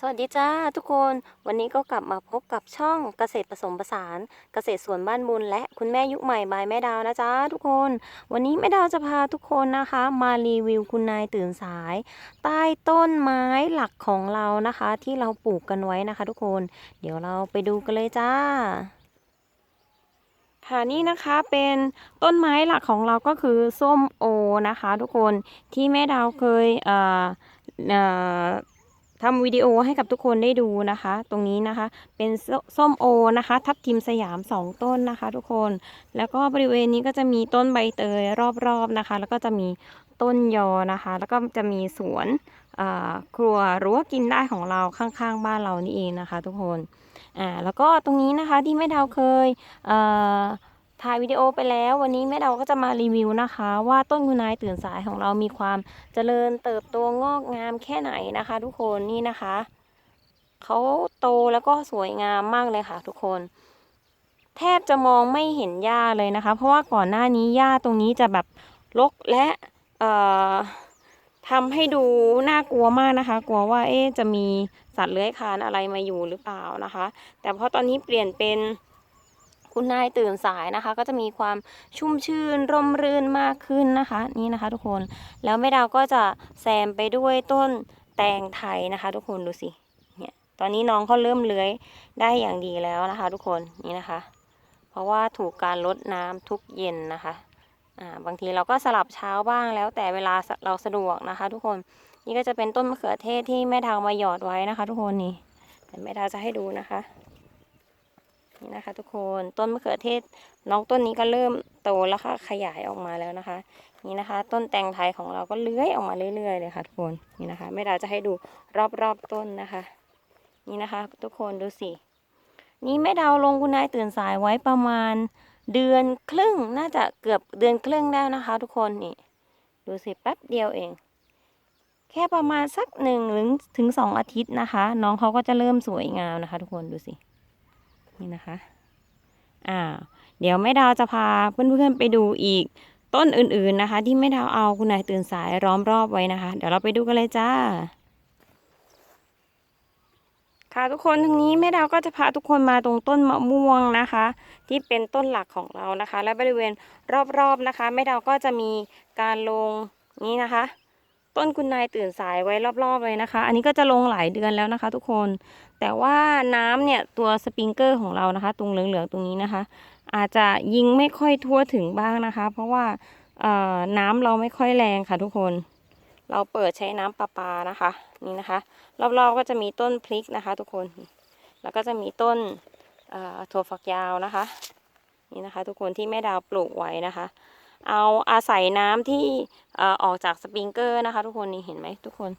สวัสดีจ้าทุกคนวันนี้ก็กลับมาพบกับช่องเกษตรผสมผสานเกษตรสวนบ้านบุญและคุณแม่ยุคใหม่บายแม่ดาวนะจ๊ะทุกคน วันนี้แม่ดาวจะพาทุกคนนะคะ มารีวิวคุณนายตื่นสาย ใต้ต้นไม้หลักของเรานะคะ ที่เราปลูกกันไว้นะคะ ทุกคน เดี๋ยวเราไปดูกันเลยจ้าค่ะนี่นะคะเป็นต้นไม้หลักของเราก็คือส้มโอนะคะ ทุกคนที่แม่ดาวเคยเอ่อเอ่อ ทำวิดีโอให้กับทุกคนได้ดูนะคะ ตรงนี้นะคะ เป็นส้มโอนะคะ ทับทิมสยามสองต้นนะคะ ทุกคน แล้วก็บริเวณนี้ก็จะมีต้นใบเตยรอบๆนะคะ แล้วก็จะมีต้นยอนะคะ แล้วก็จะมีสวนครัวรั้วกินได้ของเราข้างๆ บ้านเรานี่เองนะคะ ทุกคนอ่าแล้วก็ตรงนี้นะคะที่แม่ดาวเคยเอ่อ ถ่ายวิดีโอไปแล้ว วันนี้แม่เราก็จะมารีวิวนะคะ ว่าต้นคุณนายตื่นสายของเรามีความเจริญเติบโตงอกงามแค่ไหนนะคะ ทุกคนนี่นะคะเขาโตแล้วก็สวยงามมากเลยค่ะ ทุกคน แทบจะมองไม่เห็นหญ้าเลยนะคะ เพราะว่าก่อนหน้านี้หญ้าตรงนี้จะแบบรกและทำให้ดูน่ากลัวมากนะคะ กลัวว่าเอ๊จะมีสัตว์เลื้อยคลานอะไรมาอยู่หรือเปล่านะคะ แต่พอตอนนี้เปลี่ยนเป็น คุณนายตื่นสายนะคะ ก็จะมีความชุ่มชื่นร่มรื่นมากขึ้นนะคะ นี่นะคะ ทุกคนแล้วแม่ดาวก็จะแซมไปด้วยต้นแตงไทยนะคะ ทุกคนดูสิเนี่ยตอนนี้น้องเขาเริ่มเลื้อยได้อย่างดีแล้วนะคะ ทุกคนนี่นะคะ เพราะว่าถูกการลดน้ำทุกเย็นนะคะอ่าบางทีเราก็สลับเช้าบ้างแล้วแต่เวลาเราสะดวกนะคะ ทุกคนนี่ก็จะเป็นต้นมะเขือเทศที่แม่ดาวมาหยอดไว้นะคะ ทุกคนนี่แต่แม่ดาวจะให้ดูนะคะ นี่นะคะ ทุกคนต้นมะเขือเทศ น้องต้นนี้ก็เริ่มโตแล้วค่ะขยายออกมาแล้วนะคะ นี่นะคะ ต้นแตงไทยของเราก็เลื้อยออกมาเรื่อยๆเลยค่ะทุกคนนี่นะคะแม่ดาวจะให้ดูรอบๆต้นนะคะ นี่นะคะ ทุกคนดูสินี่แม่ดาวลงคุณนายตื่นสายไว้ประมาณเดือนครึ่งน่าจะเกือบเดือนครึ่งแล้วนะคะ ทุกคนนี่ ดูสิแป๊บเดียวเอง แค่ประมาณสักหนึ่งถึงถึงสองอาทิตย์นะคะ น้องเขาก็จะเริ่มสวยงามนะคะ ทุกคนดูสิ นี่นะคะอ่าเดี๋ยวแม่ดาวจะพาเพื่อนๆไปดูอีกต้นอื่นๆนะคะ ที่แม่ดาวเอาคุณนายตื่นสายล้อมรอบไว้นะคะ เดี๋ยวเราไปดูกันเลยจ้า ค่ะทุกคนทางนี้แม่ดาวก็จะพาทุกคนมาตรงต้นมะม่วงนะคะ ที่เป็นต้นหลักของเรานะคะ และบริเวณรอบๆนะคะแม่ดาวก็จะมีการลงนี้นะคะ ต้นคุณนายตื่นสายไว้รอบๆเลยนะคะ อันนี้ก็จะลงหลายเดือนแล้วนะคะ ทุกคน แต่ว่าน้ำเนี่ยตัวสปริงเกอร์ของเรานะคะ ตรงเหลืองๆตรงนี้นะคะ อาจจะยิงไม่ค่อยทั่วถึงบ้างนะคะ เพราะว่าน้ำเราไม่ค่อยแรงค่ะทุกคน เราเปิดใช้น้ำประปานะคะ นี่นะคะ รอบๆก็จะมีต้นพริกนะคะ ทุกคน แล้วก็จะมีต้นถั่วฝักยาวนะคะ นี่นะคะ ทุกคนที่แม่ดาวปลูกไว้นะคะ เอาอาศัยน้ำที่ออกจากสปริงเกอร์นะคะ ทุกคนนี่เห็นไหมทุกคน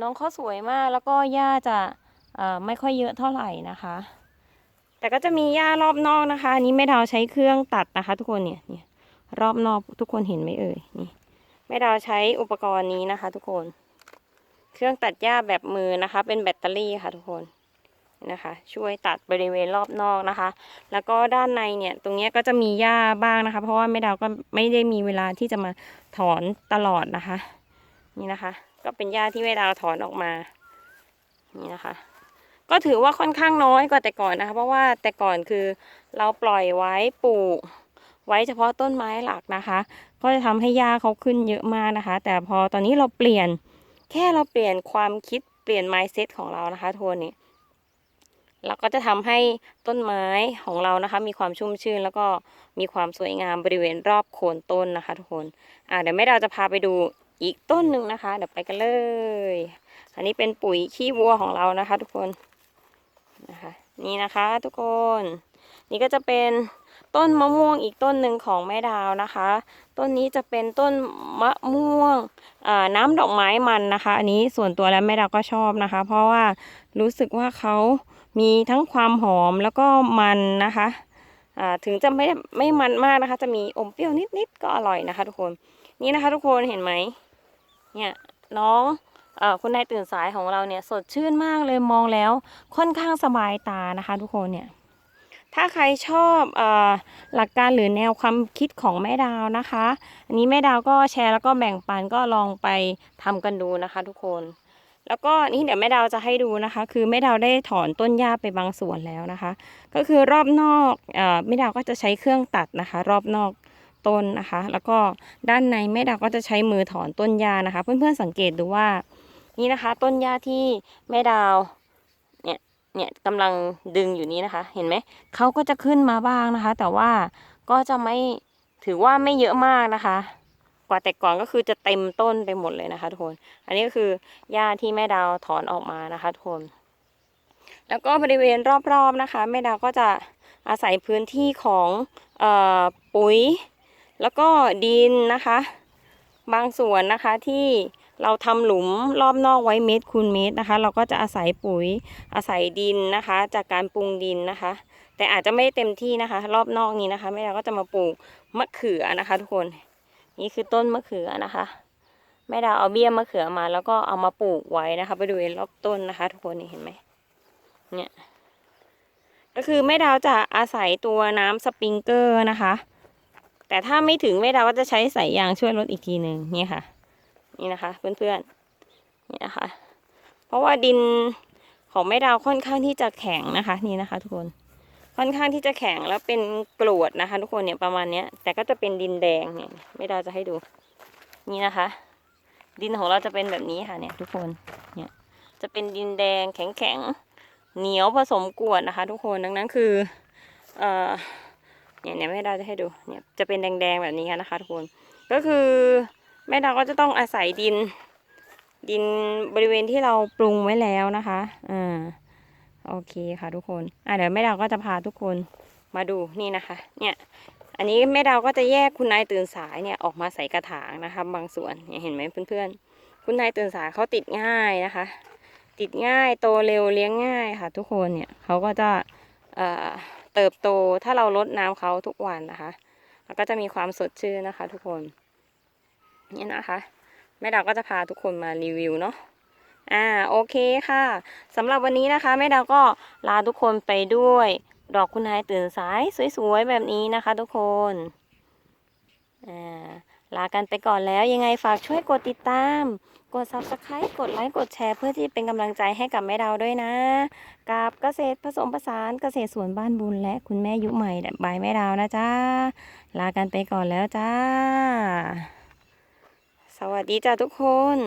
น้องเขาสวยมากแล้วก็หญ้าจะไม่ค่อยเยอะเท่าไหร่นะคะ แต่ก็จะมีหญ้ารอบนอกนะคะอันนี้แม่ดาวใช้เครื่องตัดนะคะ ทุกคนเนี่ยเนี่ยรอบนอกทุกคนเห็นไหมเอ่ยนี่แม่ดาวใช้อุปกรณ์นี้นะคะ ทุกคน เครื่องตัดหญ้าแบบมือนะคะ เป็นแบตเตอรี่ค่ะทุกคนนะคะ ช่วยตัดบริเวณรอบนอกนะคะ แล้วก็ด้านในเนี่ยตรงนี้ก็จะมีหญ้าบ้างนะคะ เพราะว่าแม่ดาวก็ไม่ได้มีเวลาที่จะมาถอนตลอดนะคะ นี่นะคะ ก็เป็นหญ้าที่แม่ดาวถอนออกมา นี่นะคะ ก็ถือว่าค่อนข้างน้อยกว่าแต่ก่อนนะคะ เพราะว่าแต่ก่อนคือเราปล่อยไว้ปลูก ไว้เฉพาะต้นไม้หลักนะคะ ก็จะทำให้หญ้าเขาขึ้นเยอะมากนะคะ แต่พอตอนนี้เราเปลี่ยน แค่เราเปลี่ยนความคิดเปลี่ยน mindset ของเรานะคะโทนนี้เราก็จะทำให้ต้นไม้ของเรานะคะ มีความชุ่มชื้นแล้วก็มีความสวยงามบริเวณรอบโคนต้นนะคะ ทุกคน อ่าเดี๋ยวแม่ดาวจะพาไปดู อีกต้นหนึ่งนะคะ เดี๋ยวไปกันเลย อันนี้เป็นปุ๋ยขี้วัวของเรานะคะ ทุกคนนะคะ นี่นะคะทุกคน นี่ก็จะเป็นต้นมะม่วงอีกต้นหนึ่งของแม่ดาวนะคะ ต้นนี้จะเป็นต้นมะม่วงน้ำดอกไม้มันนะคะ อันนี้ส่วนตัวแล้วแม่ดาวก็ชอบนะคะ เพราะว่ารู้สึกว่าเขามีทั้งความหอมแล้วก็มันนะคะถึงจะไม่ไม่มันมากนะคะ จะมีอมเปรี้ยวนิดๆก็อร่อยนะคะ ทุกคน นี่นะคะ ทุกคนเห็นไหม เนี่ยน้องอคุณนายตื่นสายของเราเนี่ยสดชื่นมากเลยมองแล้วค่อนข้างสบายตานะคะทุกคนเนี่ยถ้าใครชอบอหลักการหรือแนวความคิดของแม่ดาวนะคะ อันนี้แม่ดาวก็แชร์แล้วก็แบ่งปันก็ลองไปทำกันดูนะคะ ทุกคน แล้วก็นี่เดี๋ยวแม่ดาวจะให้ดูนะคะ คือแม่ดาวได้ถอนต้นหญ้าไปบางส่วนแล้วนะคะ ก็คือรอบนอกอแม่ดาวก็จะใช้เครื่องตัดนะคะ รอบนอก ต้นนะคะ แล้วก็ด้านในแม่ดาวก็จะใช้มือถอนต้นหญ้านะคะ เพื่อนๆสังเกตดูว่า นี่นะคะ ต้นหญ้าที่แม่ดาวเนี่ยเนี่ยกำลังดึงอยู่นี้นะคะ เห็นไหมเขาก็จะขึ้นมาบ้างนะคะ แต่ว่าก็จะไม่ถือว่าไม่เยอะมากนะคะ กว่าแต่ก่อนก็คือจะเต็มต้นไปหมดเลยนะคะทุกคนอันนี้ก็คือหญ้าที่แม่ดาวถอนออกมานะคะทุกคนแล้วก็บริเวณรอบๆนะคะ แม่ดาวก็จะอาศัยพื้นที่ของออปุ๋ย แล้วก็ดินนะคะ บางส่วนนะคะที่เราทำหลุมรอบนอกไว้เมตรคูณเมตรนะคะ เราก็จะอาศัยปุ๋ยอาศัยดินนะคะ จากการปรุงดินนะคะ แต่อาจจะไม่เต็มที่นะคะ รอบนอกนี้นะคะแม่ดาวก็จะมาปลูกมะเขือนะคะ ทุกคนนี่คือต้นมะเขือนะคะแม่ดาวเอาเบี้ยมะเขือมา แล้วก็เอามาปลูกไว้นะคะบริเวณรอบต้นนะคะ ทุกคนนี่เห็นไหมเนี่ยก็คือแม่ดาวจะอาศัยตัวน้ำสปริงเกอร์นะคะ แต่ถ้าไม่ถึงแม่ดาวก็จะใช้สายยางช่วยลดอีกทีหนึ่งนี่ค่ะ นี่นะคะ เพื่อนๆนี่นะคะ เพราะว่าดินของแม่ดาวค่อนข้างที่จะแข็งนะคะ นี่นะคะ ทุกคนค่อนข้างที่จะแข็งแล้วเป็นกรวดนะคะ ทุกคนเนี่ยประมาณเนี้ย แต่ก็จะเป็นดินแดงเนี่ยแม่ดาวจะให้ดู นี่นะคะ ดินของเราจะเป็นแบบนี้ค่ะเนี่ย ทุกคนเนี่ยจะเป็นดินแดงแข็งๆเหนียวผสมกรวดนะคะ ทุกคนดังนั้นคือเอ่อ เนี่ยเนี่ยแม่ดาวจะให้ดูเนี่ยจะเป็นแดงๆแบบนี้นะคะทุกคนก็คือแม่ดาวก็จะต้องอาศัยดิน ดินบริเวณที่เราปรุงไว้แล้วนะคะอ่าโอเคค่ะทุกคนอะเดี๋ยวแม่ดาวก็จะพาทุกคนมาดูนี่นะคะ เนี่ยอันนี้แม่ดาวก็จะแยกคุณนายตื่นสายเนี่ยออกมาใส่กระถางนะคะ บางส่วนเนี่ยเห็นไหมเพื่อนๆ คุณนายตื่นสายเขาติดง่ายนะคะ ติดง่ายโตเร็วเลี้ยงง่ายค่ะ ทุกคนเนี่ยเขาก็จะเอ่อ เติบโตถ้าเราลดน้ำเขาทุกวันนะคะแล้วก็จะมีความสดชื่นนะคะ ทุกคนนี่นะคะแม่ดาวก็จะพาทุกคนมารีวิวเนาะอ่าโอเคค่ะสำหรับวันนี้นะคะแม่ดาวก็ลาทุกคนไปด้วย ดอกคุณนายตื่นสายสวยๆแบบนี้นะคะ ทุกคนอ่าลากันไปก่อนแล้วยังไงฝากช่วยกดติดตาม กด subscribe กดไลค์กดแชร์เพื่อที่เป็นกำลังใจให้กับแม่ดาวด้วยนะ กับเกษตรผสมผสานเกษตรสวนบ้านบุญและคุณแม่ยุใหม่บายแม่ดาวนะจ้าลากันไปก่อนแล้วจ้า สวัสดีจ้าทุกคน